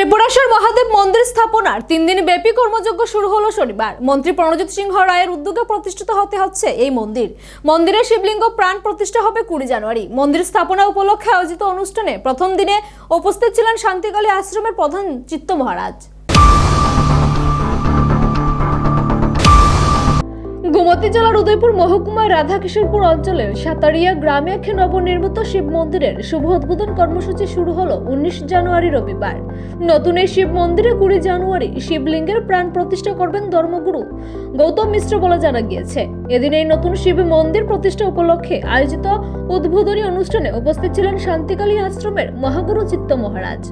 ত্রিপুরাশ্বর মহাদেব মন্দির স্থাপনার তিন দিন ব্যাপী কর্মযজ্ঞ শুরু হলো শনিবার। মন্ত্রী প্রণজিৎ সিংহ রায়ের উদ্যোগে প্রতিষ্ঠিত হতে হচ্ছে এই মন্দির। মন্দিরের শিবলিঙ্গ প্রাণ প্রতিষ্ঠা হবে কুড়ি জানুয়ারি। মন্দির স্থাপনা উপলক্ষে আয়োজিত অনুষ্ঠানে প্রথম দিনে উপস্থিত ছিলেন শান্তিকালী আশ্রমের প্রধান চিত্ত মহারাজ। গোমতী জেলার উদয়পুর মহকুমার রাধাকিশোরপুর অঞ্চলের সাতারিয়া গ্রামে একটি নবনির্মিত শিব মন্দিরের শুভ উদ্বোধন কর্মসূচি শুরু হলো উনিশ জানুয়ারি রবিবার। নতুন এই শিব মন্দিরে কুড়ি জানুয়ারি শিবলিঙ্গের প্রাণ প্রতিষ্ঠা করবেন ধর্মগুরু। গৌতম মিশ্র বলে জানা গিয়েছে, এদিন এই নতুন শিব মন্দির প্রতিষ্ঠা উপলক্ষে আয়োজিত উদ্বোধনী অনুষ্ঠানে উপস্থিত ছিলেন শান্তিকালী আশ্রমের মহাগুরু চিত্ত মহারাজ।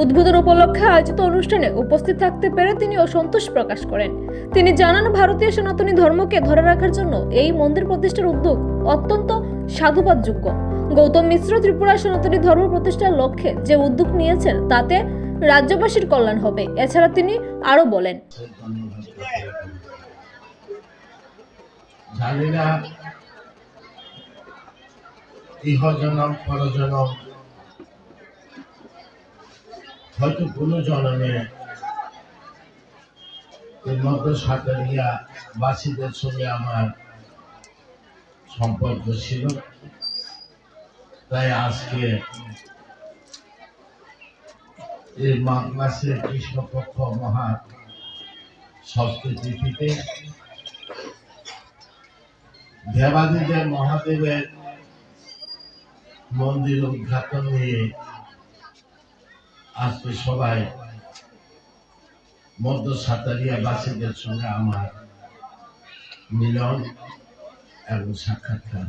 উদ্বোধন উপলক্ষে আয়োজিত অনুষ্ঠানে উপস্থিত থাকতে পেরে তিনি অসন্তোষ প্রকাশ করেন। তিনি জানান, ভারতীয় সনাতনী ধর্মকে ধরে রাখার জন্য এই মন্দির প্রতিষ্ঠার উদ্যোগ অত্যন্ত সাধুবাদযোগ্য। গৌতম মিশ্র ত্রিপুরা সনাতনী ধর্ম প্রতিষ্ঠার লক্ষ্যে যে উদ্যোগ নিয়েছেন, তাতে রাজ্যবাসীর কল্যাণ হবে। এছাড়া তিনি আরও বলেন, জানি না হয়তো কোনো জনমে সাঁতারিয়া বাসীদের সঙ্গে আমার সম্পর্ক ছিল। তাই আজকে এই মাঘ মাসের কৃষ্ণপক্ষ মহা ষষ্ঠী তিথিতে দেবাদিদেব মহাদেবের মন্দির উদ্ঘাটন নিয়ে আজকে সবাই মধ্য সাতারিয়া বাসীদের সঙ্গে আমার মিলন এবং সাক্ষাৎকার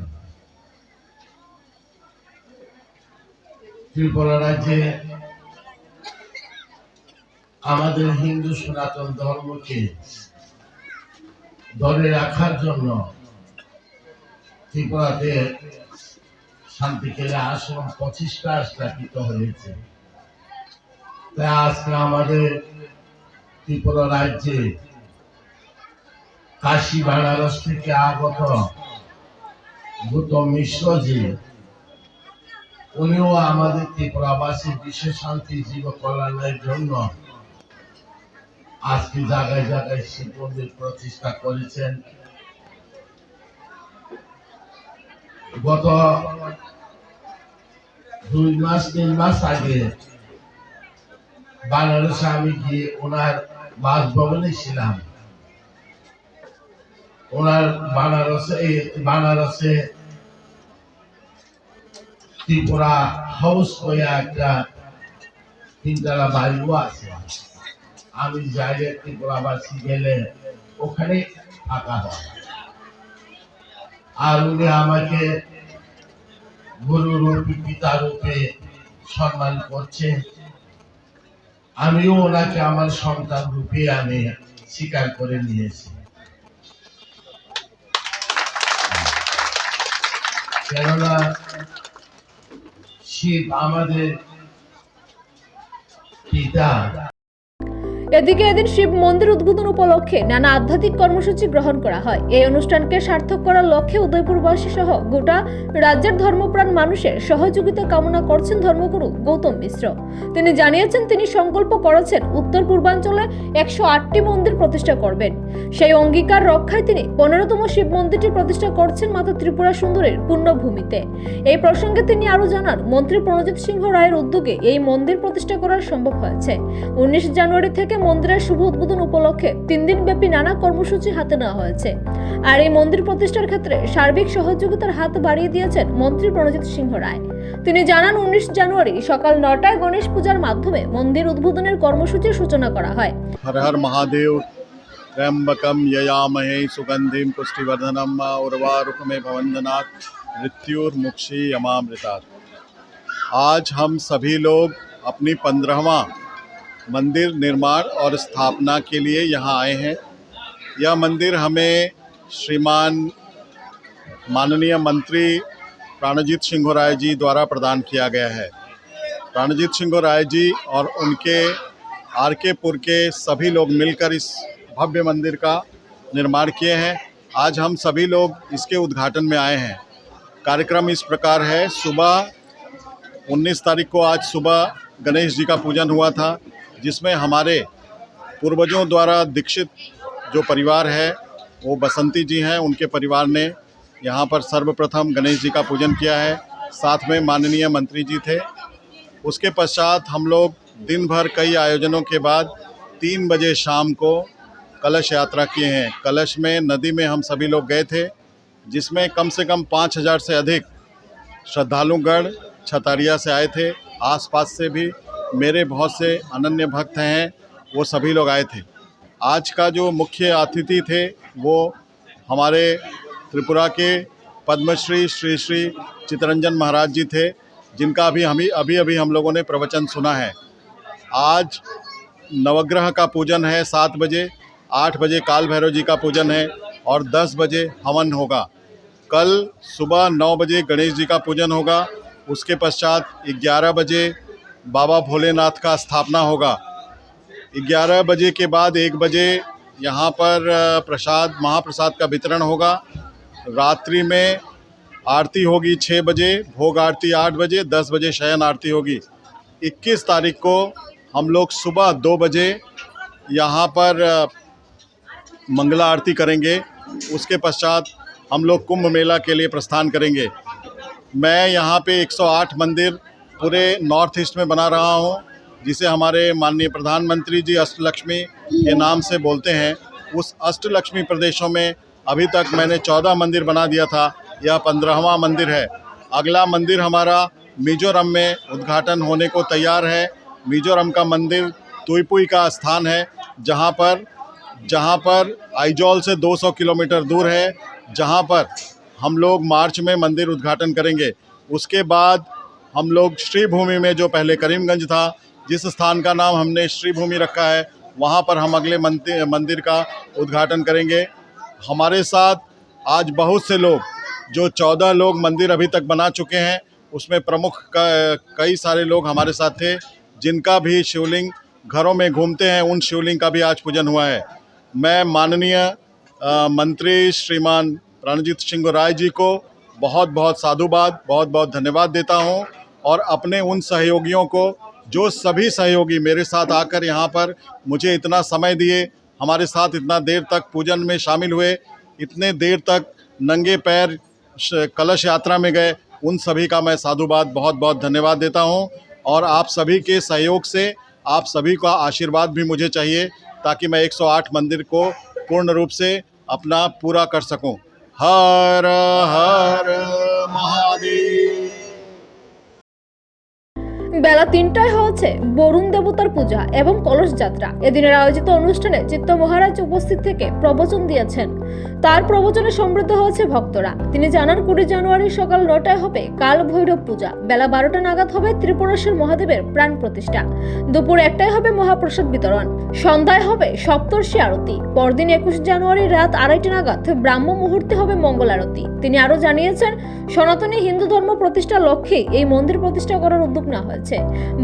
ত্রিপুরা রাজ্যে আমাদের হিন্দু সনাতন ধর্মকে ধরে রাখার জন্য ত্রিপুরাতে শান্তিকেলে আশ্রম পঁচিশটা স্থাপিত হয়েছে। তাই আজকে আমাদের ত্রিপুরা রাজ্যে কাশী বেনারস থেকে আগত গৌতম মিশ্রজি, উনিও আমাদের ত্রিপুরাবাসীর বিশ্ব শান্তি, জীব কল্যাণের জন্য আজকে জায়গায় জায়গায় শিব মন্দির প্রতিষ্ঠা করেছেন। গত দুই মাস, তিন মাস আগে বানারসে আমি গিয়ে ওনার বাসভবনে ছিলাম। ওনার বানারসে বানারসে ত্রিপুরা হাউস হয়ে একটা তিনতলা বাড়িও আছে। আমি যাইলে ত্রিপুরাবাসী গেলে ওখানে থাকা হয়। আর উনি আমাকে গুরু রূপী পিতা রূপে সম্মান করছে আমিও ওনাকে আমার সন্তান রূপে আমি স্বীকার করে নিয়েছি। কেননা শিব আমাদের পিতা। এদিকে এদিন শিব মন্দির উদ্বোধন উপলক্ষে নানা আধ্যাত্মিক কর্মসূচি গ্রহণ করা হয়। এই অনুষ্ঠানকে সার্থক করার লক্ষ্যে উদয়পুরবাসী সহ গোটা রাজ্যের ধর্মপ্রাণ মানুষের সহযোগিতা কামনা করছেন ধর্মগুরু গৌতম মিশ্র। তিনি জানিয়েছেন, তিনি সংকল্প করেছেন উত্তর পূর্বাঞ্চলে একশো আটটি মন্দির প্রতিষ্ঠা করবেন। সেই অঙ্গীকার রক্ষায় তিনি পনেরোতম শিব মন্দিরটি প্রতিষ্ঠা করছেন মাতা ত্রিপুরা সুন্দরীর পুণ্যভূমিতে। এই প্রসঙ্গে তিনি আরও জানান, মন্ত্রী প্রণজিৎ সিংহ রায়ের উদ্যোগে এই মন্দির প্রতিষ্ঠা করা সম্ভব হয়েছে। উনিশ জানুয়ারি থেকে মন্দিরের শুভ উদ্বোধন উপলক্ষে তিন দিন ব্যাপী নানা কর্মসূচি হাতে নেওয়া হয়েছে আর এই মন্দির প্রতিষ্ঠার ক্ষেত্রে সার্বিক সহযোগিতার হাত বাড়িয়ে দিয়েছেন মন্ত্রী প্রণজিৎ সিংহ রায় তিনি জানান উনিশ জানুয়ারি সকাল নটায় গণেশ পূজার মাধ্যমে মন্দির উদ্বোধনের কর্মসূচির সূচনা করা হয় हर हर महादेव त्र्यंबकम ययामहे सुगंधिम पुष्टिवर्धनम उर्वारुकमे भवंदनाथ मृत्युर्मुक्षी यमामृतात् आज हम सभी लोग अपनी पंद्रहवा मंदिर निर्माण और स्थापना के लिए यहाँ आए हैं। यह मंदिर हमें श्रीमान माननीय मंत्री प्राणजीत सिंह राय जी द्वारा प्रदान किया गया है। प्राणजीत सिंह राय जी और उनके आर के पुर के सभी लोग मिलकर इस भव्य मंदिर का निर्माण किए हैं। आज हम सभी लोग इसके उद्घाटन में आए हैं। कार्यक्रम इस प्रकार है। सुबह 19 तारीख को आज सुबह गणेश जी का पूजन हुआ था। जिसमें हमारे पूर्वजों द्वारा दीक्षित जो परिवार है, वो बसंती जी हैं, उनके परिवार ने यहाँ पर सर्वप्रथम गणेश जी का पूजन किया है। साथ में माननीय मंत्री जी थे। उसके पश्चात हम लोग दिन भर कई आयोजनों के बाद तीन बजे शाम को कलश यात्रा किए हैं। कलश में, नदी में हम सभी लोग गए थे, जिसमें कम से कम पाँच हज़ार से अधिक श्रद्धालुगण छतारिया से आए थे। आसपास से भी मेरे बहुत से अनन्य भक्त हैं, वो सभी लोग आए थे। आज का जो मुख्य अतिथि थे, वो हमारे त्रिपुरा के पद्मश्री श्री श्री चितरंजन महाराज जी थे, जिनका अभी हम अभी अभी हम लोगों ने प्रवचन सुना है। आज नवग्रह का पूजन है सात बजे, आठ बजे काल भैरव जी का पूजन है, और दस बजे हवन होगा। कल सुबह नौ बजे गणेश जी का पूजन होगा, उसके पश्चात ग्यारह बजे बाबा भोलेनाथ का स्थापना होगा। ग्यारह बजे के बाद एक बजे यहाँ पर प्रसाद, महाप्रसाद का वितरण होगा। रात्रि में आरती होगी छः बजे, भोग आरती आठ बजे, दस बजे शयन आरती होगी। इक्कीस तारीख को हम लोग सुबह दो बजे यहाँ पर मंगला आरती करेंगे। उसके पश्चात हम लोग कुंभ मेला के लिए प्रस्थान करेंगे। मैं यहाँ पे 108 मंदिर पूरे नॉर्थ ईस्ट में बना रहा हूँ, जिसे हमारे माननीय प्रधानमंत्री जी अष्टलक्ष्मी के नाम से बोलते हैं। उस अष्टलक्ष्मी प्रदेशों में अभी तक मैंने 14 मंदिर बना दिया था, यह पंद्रहवा मंदिर है। अगला मंदिर हमारा मिजोरम में उद्घाटन होने को तैयार है। मिजोरम का मंदिर तुईपुई का स्थान है, जहाँ पर जहाँ पर आइजॉल से 200 किलोमीटर दूर है, जहाँ पर हम लोग मार्च में मंदिर उद्घाटन करेंगे। उसके बाद हम लोग श्री भूमि में जो पहले करीमगंज था, जिस स्थान का नाम हमने श्री भूमि रखा है, वहाँ पर हम अगले मंदिर मंदिर का उद्घाटन करेंगे। हमारे साथ आज बहुत से लोग, जो चौदह लोग मंदिर अभी तक बना चुके हैं, उसमें प्रमुख कई सारे लोग हमारे साथ थे, जिनका भी शिवलिंग, घरों में घूमते हैं, उन शिवलिंग का भी आज पूजन हुआ है। मैं माननीय मंत्री श्रीमान रणजीत सिंह राय जी को बहुत बहुत साधुवाद बहुत बहुत धन्यवाद देता हूँ। और अपने उन सहयोगियों को, जो सभी सहयोगी मेरे साथ आकर यहाँ पर मुझे इतना समय दिए, हमारे साथ इतना देर तक पूजन में शामिल हुए, इतने देर तक नंगे पैर कलश यात्रा में गए, उन सभी का मैं साधुवाद बहुत बहुत धन्यवाद देता हूँ। और आप सभी के सहयोग से, आप सभी का आशीर्वाद भी मुझे चाहिए, ताकि मैं 108 मंदिर को पूर्ण रूप से अपना पूरा कर सकूँ। हर हर महादेव। বেলা তিনটায় হয়েছে বরুণ দেবতার পূজা এবং কলস যাত্রা। এদিনের আয়োজিত অনুষ্ঠানে চিত্ত মহারাজ উপস্থিত থেকে প্রবচন দিয়েছেন। তার প্রবচনে সমৃদ্ধ হয়েছে ভক্তরা। তিনি জানান, কুড়ি জানুয়ারি সকাল নটায় হবে কাল ভৈরব পূজা। বেলা বারোটা নাগাদ হবে ত্রিপুরেশ্বর মহাদেবের প্রাণ প্রতিষ্ঠা। দুপুর একটায় হবে মহাপ্রসাদ বিতরণ। সন্ধ্যায় হবে সপ্তর্ষি আরতি। পরদিন একুশ জানুয়ারি রাত আড়াইটা নাগাদ ব্রাহ্ম মুহূর্তে হবে মঙ্গল আরতি। তিনি আরও জানিয়েছেন, সনাতনী হিন্দু ধর্ম প্রতিষ্ঠার লক্ষ্যে এই মন্দির প্রতিষ্ঠা করার উদ্যোগ নেওয়া হয়েছে।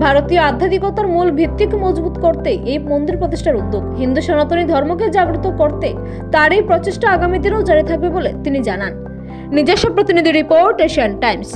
ভারতীয় আধ্যাত্মিকতার মূল ভিত্তিকে মজবুত করতে এই মন্দির প্রতিষ্ঠার উদ্যোগ। হিন্দু সনাতনী ধর্মকে জাগ্রত করতে তার এই প্রচেষ্টা আগামী দিনেও জারি থাকবে বলে তিনি জানান। নিজস্ব প্রতিনিধি রিপোর্ট এশিয়ান টাইমস।